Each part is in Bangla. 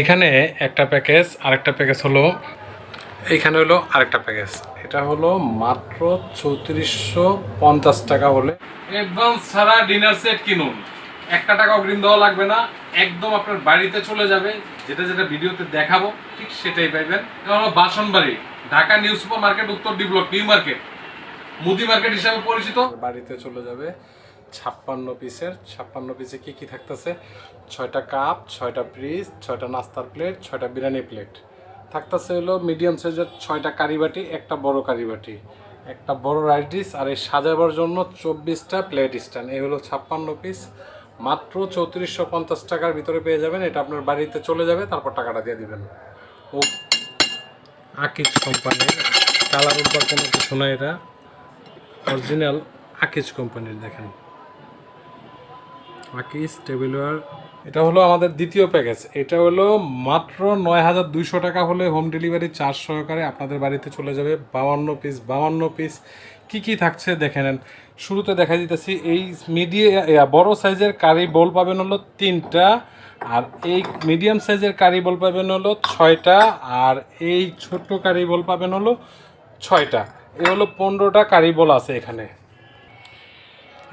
এখানে একটা প্যাকেজ আরেকটা প্যাকেজ হলো এইখানে হলো আরেকটা প্যাকেজ। এটা হলো মাত্র চৌত্রিশশো পঞ্চাশ টাকা হলে অ্যাডভান্স ছাড়া ডিনার সেট কিনুন। একটা টাকা অগ্রিম দেওয়া লাগবে না। একদম আপনার বাড়িতে চলে যাবে। যেটা যেটা ভিডিওতে দেখাবো ঠিক সেটাই পাইবেন। এটা হলো Basanbari Dhaka new super market উত্তর ডি ব্লক নিউ মার্কেট। মুদি মার্কেট হিসাবে পরিচিত। বাড়িতে চলে যাবে। ছাপ্পান্ন পিসের, ছাপ্পান্ন পিসে কি কি থাকতেছে? ছয়টা কাপ, ছয়টা ফ্রিজ, ছয়টা নাস্তার প্লেট, ছয়টা বিরিয়ানি প্লেট। থাকতেছে হলো মিডিয়াম সাইজের ছয়টা কারি বাটি, একটা বড় কারি বাটি। একটা বড় রাইস ডিশ আর এই সাজাবার জন্য চব্বিশটা প্লেট স্ট্যান্ড এই হলো ছাপ্পান্ন পিস মাত্র চৌত্রিশশো পঞ্চাশ টাকার ভিতরে পেয়ে যাবেন। এটা আপনার বাড়িতে চলে যাবে, তারপর টাকাটা দিয়ে দিবেন। ও, আকিজ কোম্পানির কালার উঠবার কোনো কিছু না এটা। অরিজিনাল আকিজ কোম্পানির দেখেন। আকিজ টেবিলওয়ার। এটা হলো আমাদের দ্বিতীয় প্যাকেজ এটা হলো মাত্র নয় হাজার দুইশো টাকা হলে হোম ডেলিভারি চার্জ সহকারে আপনাদের বাড়িতে চলে যাবে। বাউান্ন পিস বাউান্ন পিস কি কি থাকছে দেখে নেন। শুরুতে দেখা দিতেছি, এই মিডিয়া বড় সাইজের কারি বল পাবেন হলো তিনটা, আর এই মিডিয়াম সাইজের কারি বল পাবেন হলো ছয়টা, আর এই ছোট্ট কারি বল পাবেন হলো ছয়টা। এ হলো পনেরোটা কারি বল আছে এখানে।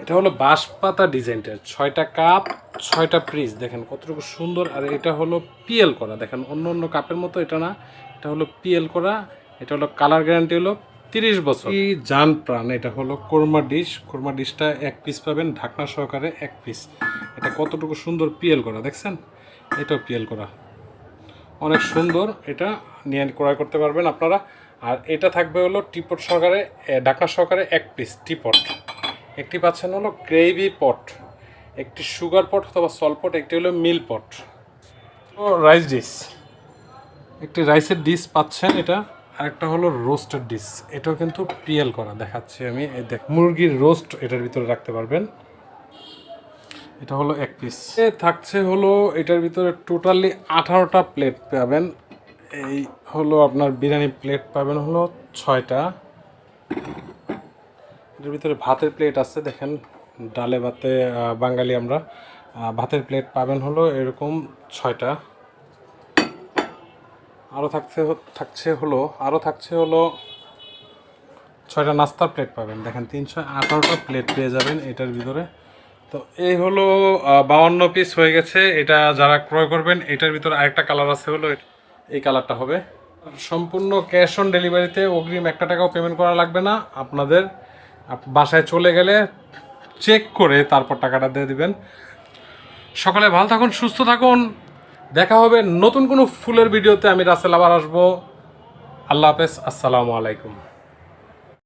এটা হলো বাঁশপাতা ডিজাইনটার ছয়টা কাপ, ছয়টা পিস। দেখেন কতটুকু সুন্দর। আর এটা হলো পিএল করা। দেখেন অন্য অন্য কাপের মতো এটা না। এটা হলো পিএল করা। এটা হলো কালার গ্যারান্টি হলো তিরিশ বছর। এই জান প্রাণ, এটা হলো কোরমা ডিশ। কোরমা ডিশটা এক পিস পাবেন। ঢাকনা সহকারে এক পিস। এটা কতটুকু সুন্দর পিএল করা, দেখছেন? এটাও পিএল করা। অনেক সুন্দর এটা। নিয়ে ক্রয় করতে পারবেন আপনারা। আর এটা থাকবে হলো টিপট সহকারে ঢাকনা সহকারে এক পিস টিপট। একটি পাচ্ছেন হলো গ্রেভি পট, একটি সুগার পট অথবা সল পট, একটি হলো মিল পট। ও রাইস ডিশ, একটি রাইসের ডিশ পাচ্ছেন এটা, আরেকটা হলো রোস্টেড ডিশ, এটাও কিন্তু পিএল করা, দেখাচ্ছি আমি দেখ, মুরগির রোস্ট এটার ভিতরে রাখতে পারবেন। এটা হলো এক পিস। থাকছে হলো, এটার ভিতরে টোটালি আঠারোটা প্লেট পাবেন, এই হলো আপনার বিরিয়ানি প্লেট পাবেন হলো ছয়টা। এটার ভিতরে ভাতের প্লেট আছে, দেখেন। ডালে ভাতে বাঙালি আমরা। ভাতের প্লেট পাবেন হলো এরকম ছয়টা। আরও থাকছে থাকছে হলো আরও থাকছে হলো ছয়টা নাস্তার প্লেট পাবেন। দেখেন, তিনশো আঠারোটা প্লেট পেয়ে যাবেন এটার ভিতরে। তো এই হলো বাউান্ন পিস হয়ে গেছে। এটা যারা ক্রয় করবেন, এটার ভিতরে আরেকটা কালার আছে হলো, এই কালারটা হবে। সম্পূর্ণ ক্যাশ অন ডেলিভারিতে অগ্রিম একটা টাকাও পেমেন্ট করা লাগবে না। আপনাদের আপ- বাসায় চলে গেলে চেক করে তারপর টাকাটা দিয়ে দিবেন। সকালে ভালো থাকুন, সুস্থ থাকুন। দেখা হবে নতুন কোনো ফুলের ভিডিওতে। আমি রাসেল আবার আসব। আল্লাহ হাফেজ। আসসালামু আলাইকুম।